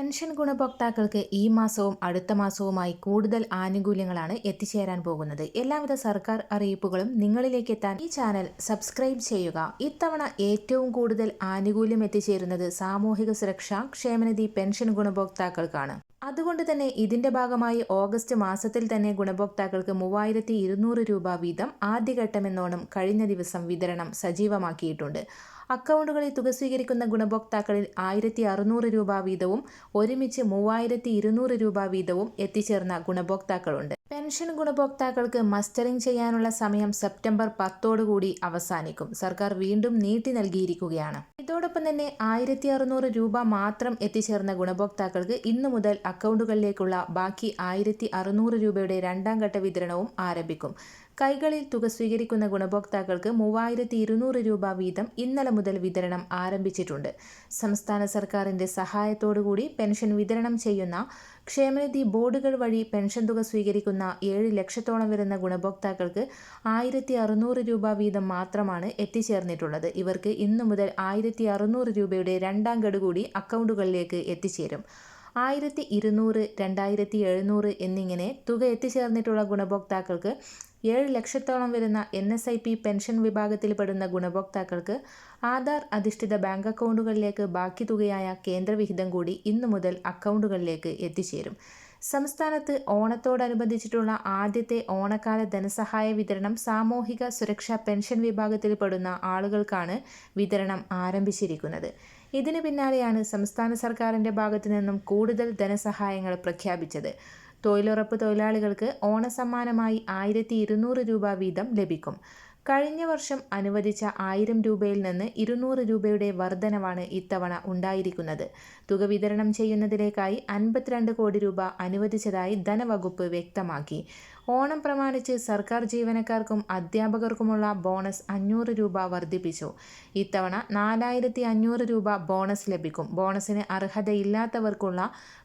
Pension ഗുണഭോക്താക്കൾക്ക് ഈ മാസവും അടുത്ത മാസവുമായി കൂടുതൽ ആനുകൂല്യങ്ങളാണ് എത്തിച്ചേരാൻ പോകുന്നത്. എല്ലാവിധ സർക്കാർ അറിയിപ്പുകളും നിങ്ങളിലേക്ക് എത്താൻ ഈ ചാനൽ സബ്സ്ക്രൈബ് ചെയ്യുക. ഇത്തവണ ഏറ്റവും കൂടുതൽ ആനുകൂല്യം എത്തിച്ചേരുന്നത് സാമൂഹിക സുരക്ഷാ ക്ഷേമനിധി പെൻഷൻ ഗുണഭോക്താക്കൾക്കാണ്. അതുകൊണ്ട് തന്നെ ഇതിന്റെ ഭാഗമായി ഓഗസ്റ്റ് മാസത്തിൽ തന്നെ ഗുണഭോക്താക്കൾക്ക് മൂവായിരത്തി ഇരുന്നൂറ് രൂപ വീതം ആദ്യഘട്ടമെന്നോണം കഴിഞ്ഞ ദിവസം വിതരണം സജീവമാക്കിയിട്ടുണ്ട്. അക്കൗണ്ടുകളിൽ തുക സ്വീകരിക്കുന്ന ഗുണഭോക്താക്കളിൽ ആയിരത്തി അറുന്നൂറ് രൂപ വീതവും ഒരുമിച്ച് മൂവായിരത്തി ഇരുന്നൂറ് രൂപ വീതവും എത്തിച്ചേർന്ന ഗുണഭോക്താക്കളുണ്ട്. പെൻഷൻ ഗുണഭോക്താക്കൾക്ക് മസ്റ്ററിംഗ് ചെയ്യാനുള്ള സമയം സെപ്റ്റംബർ പത്തോടുകൂടി അവസാനിക്കും. സർക്കാർ വീണ്ടും നീട്ടി നൽകിയിരിക്കുകയാണ്. ഇതോടൊപ്പം തന്നെ ആയിരത്തി അറുന്നൂറ് രൂപ മാത്രം എത്തിച്ചേർന്ന ഗുണഭോക്താക്കൾക്ക് ഇന്നു മുതൽ അക്കൗണ്ടുകളിലേക്കുള്ള ബാക്കി ആയിരത്തി അറുന്നൂറ് രൂപയുടെ രണ്ടാം ഘട്ട വിതരണവും ആരംഭിക്കും. കൈകളിൽ തുക സ്വീകരിക്കുന്ന ഗുണഭോക്താക്കൾക്ക് മൂവായിരത്തി ഇരുന്നൂറ് രൂപ വീതം ഇന്നലെ മുതൽ വിതരണം ആരംഭിച്ചിട്ടുണ്ട്. സംസ്ഥാന സർക്കാരിന്റെ സഹായത്തോടുകൂടി പെൻഷൻ വിതരണം ചെയ്യുന്ന ക്ഷേമനിധി ബോർഡുകൾ വഴി പെൻഷൻ തുക സ്വീകരിക്കുന്ന ഏഴ് ലക്ഷത്തോളം വരുന്ന ഗുണഭോക്താക്കൾക്ക് ആയിരത്തി അറുന്നൂറ് രൂപ വീതം മാത്രമാണ് എത്തിച്ചേർന്നിട്ടുള്ളത്. ഇവർക്ക് ഇന്നു മുതൽ ആയിരത്തി അറുന്നൂറ് രൂപയുടെ രണ്ടാം ഗഡു കൂടി അക്കൗണ്ടുകളിലേക്ക് എത്തിച്ചേരും. ആയിരത്തി ഇരുന്നൂറ് രണ്ടായിരത്തി എഴുന്നൂറ് എന്നിങ്ങനെ തുക എത്തിച്ചേർന്നിട്ടുള്ള ഗുണഭോക്താക്കൾക്ക് ഏഴ് ലക്ഷത്തോളം വരുന്ന N S I P pension വിഭാഗത്തിൽപ്പെടുന്ന ഗുണഭോക്താക്കൾക്ക് ആധാർ അധിഷ്ഠിത ബാങ്ക് അക്കൗണ്ടുകളിലേക്ക് ബാക്കി തുകയായ കേന്ദ്രവിഹിതം കൂടി ഇന്നു മുതൽ അക്കൗണ്ടുകളിലേക്ക് എത്തിച്ചേരും. സംസ്ഥാനത്ത് ഓണത്തോടനുബന്ധിച്ചിട്ടുള്ള ആദ്യത്തെ ഓണക്കാല ധനസഹായ വിതരണം സാമൂഹിക സുരക്ഷാ പെൻഷൻ വിഭാഗത്തിൽപ്പെടുന്ന ആളുകൾക്കാണ് വിതരണം ആരംഭിച്ചിരിക്കുന്നത്. ഇതിന് പിന്നാലെയാണ് സംസ്ഥാന സർക്കാരിന്റെ ഭാഗത്തു നിന്നും കൂടുതൽ ധനസഹായങ്ങൾ പ്രഖ്യാപിച്ചത്. തൊഴിലുറപ്പ് തൊഴിലാളികൾക്ക് ഓണസമ്മാനമായി ആയിരത്തി ഇരുന്നൂറ് രൂപ വീതം ലഭിക്കും. കഴിഞ്ഞ വർഷം അനുവദിച്ച ആയിരം രൂപയിൽ നിന്ന് ഇരുന്നൂറ് രൂപയുടെ വർധനവാണ് ഇത്തവണ ഉണ്ടായിരിക്കുന്നത്. തുക വിതരണം ചെയ്യുന്നതിലേക്കായി അൻപത്തിരണ്ട് കോടി രൂപ അനുവദിച്ചതായി ധനവകുപ്പ് വ്യക്തമാക്കി. ഓണം പ്രമാണിച്ച് സർക്കാർ ജീവനക്കാർക്കും അധ്യാപകർക്കുമുള്ള ബോണസ് അഞ്ഞൂറ് രൂപ വർദ്ധിപ്പിച്ചു. ഇത്തവണ നാലായിരത്തി അഞ്ഞൂറ് രൂപ ബോണസ് ലഭിക്കും. ബോണസിന് അർഹതയില്ലാത്തവർക്കുള്ള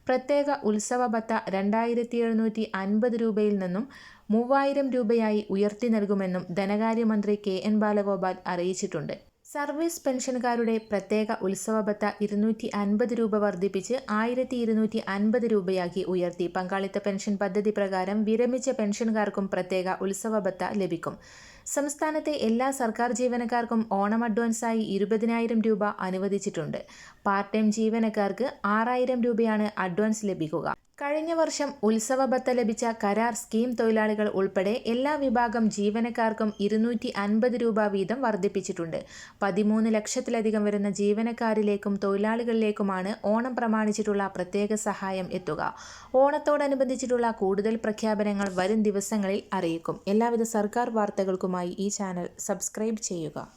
പ്രത്യേക ഉത്സവ ഭത്ത രണ്ടായിരത്തി എഴുന്നൂറ്റി അൻപത് രൂപയിൽ നിന്നും മൂവായിരം രൂപയായി ഉയർത്തി നൽകുമെന്നും ധനകാര്യമന്ത്രി കെ എൻ ബാലഗോപാൽ അറിയിച്ചിട്ടുണ്ട്. സർവീസ് പെൻഷൻകാരുടെ പ്രത്യേക ഉത്സവബത്ത ഇരുന്നൂറ്റി അൻപത് രൂപ വർദ്ധിപ്പിച്ച് ആയിരത്തി ഇരുന്നൂറ്റി അൻപത് രൂപയാക്കി ഉയർത്തി. പങ്കാളിത്ത പെൻഷൻ പദ്ധതി പ്രകാരം വിരമിച്ച പെൻഷൻകാർക്കും പ്രത്യേക ഉത്സവബത്ത ലഭിക്കും. സംസ്ഥാനത്തെ എല്ലാ സർക്കാർ ജീവനക്കാർക്കും ഓണം അഡ്വാൻസായി ഇരുപതിനായിരം രൂപ അനുവദിച്ചിട്ടുണ്ട്. പാർട്ട് ടൈം ജീവനക്കാർക്ക് ആറായിരം രൂപയാണ് അഡ്വാൻസ് ലഭിക്കുക. കഴിഞ്ഞ വർഷം ഉത്സവബത്ത ലഭിച്ച കരാർ സ്കീം തൊഴിലാളികൾ ഉൾപ്പെടെ എല്ലാ വിഭാഗം ജീവനക്കാർക്കും ഇരുന്നൂറ്റി അൻപത് രൂപ വീതം വർദ്ധിപ്പിച്ചിട്ടുണ്ട്. പതിമൂന്ന് ലക്ഷത്തിലധികം വരുന്ന ജീവനക്കാരിലേക്കും തൊഴിലാളികളിലേക്കുമാണ് ഓണം പ്രമാണിച്ചിട്ടുള്ള പ്രത്യേക സഹായം എത്തുക. ഓണത്തോടനുബന്ധിച്ചിട്ടുള്ള കൂടുതൽ പ്രഖ്യാപനങ്ങൾ വരും ദിവസങ്ങളിൽ അറിയിക്കും. എല്ലാവിധ സർക്കാർ വാർത്തകൾക്കുമായി ഈ ചാനൽ സബ്സ്ക്രൈബ് ചെയ്യുക.